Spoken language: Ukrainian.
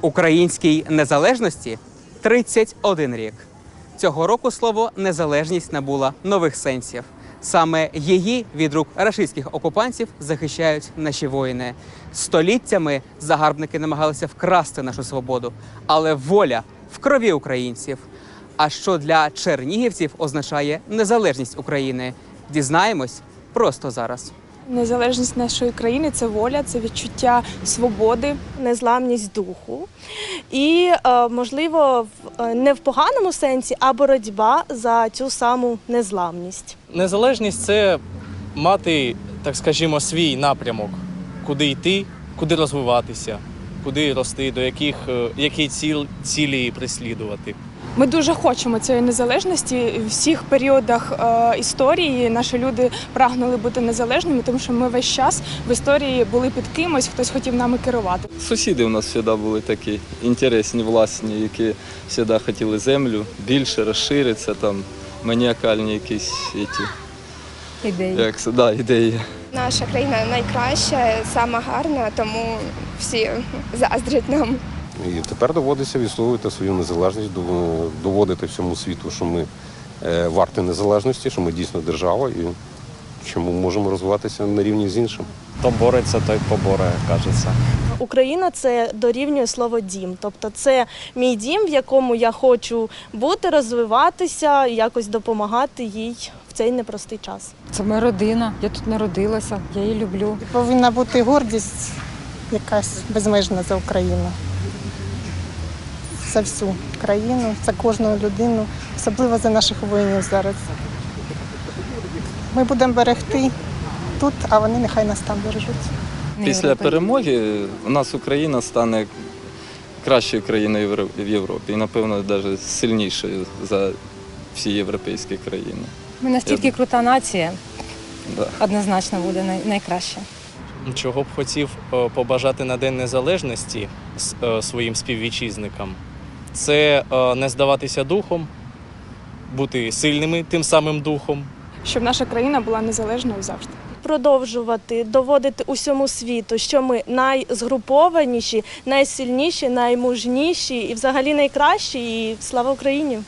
Українській незалежності 31 рік. Цього року слово незалежність набула нових сенсів. Саме її від рук рашистських окупантів захищають наші воїни. Століттями загарбники намагалися вкрасти нашу свободу, але воля в крові українців. А що для чернігівців означає незалежність України? Дізнаємось просто зараз. Незалежність нашої країни це воля, це відчуття свободи. незламність духу, і е, можливо, е, не в поганому сенсі, а боротьба за цю саму незламність. Незалежність це мати, так скажімо, свій напрямок, куди йти, куди розвиватися, куди рости, до яких е, які ціл, цілі преслідувати. Ми дуже хочемо цієї незалежності. В всіх періодах е, історії наші люди прагнули бути незалежними, тому що ми весь час в історії були під кимось, хтось хотів нами керувати. Сусіди у нас завжди були такі інтересні, власні, які завжди хотіли землю більше розширитися, там маніакальні якісь ті, ідеї. як да, ідеї. Наша країна найкраща, сама гарна, тому всі заздрять нам. І тепер доводиться відстоювати свою незалежність, доводити всьому світу, що ми е, варті незалежності, що ми дійсно держава і що ми можемо розвиватися на рівні з іншим. Хто бореться, той поборе, кажеться. Україна це дорівнює слово дім, тобто це мій дім, в якому я хочу бути, розвиватися, якось допомагати їй в цей непростий час. Це моя родина. Я тут народилася, я її люблю. Повинна бути гордість якась безмежна за Україну. За всю країну, за кожну людину, особливо за наших воїнів зараз. Ми будемо берегти тут, а вони нехай нас там бережуть. Після перемоги у нас Україна стане кращою країною в Європі і, напевно, навіть сильнішою за всі європейські країни. Ми настільки крута нація, Да. однозначно буде найкраще. Чого б хотів е, побажати на День Незалежності е, своїм співвітчизникам, це е, не здаватися духом, бути сильними тим самим духом. Щоб наша країна була незалежною завжди. Продовжувати доводити усьому світу, що ми найзгрупованіші, найсильніші, наймужніші і взагалі найкращі. І слава Україні!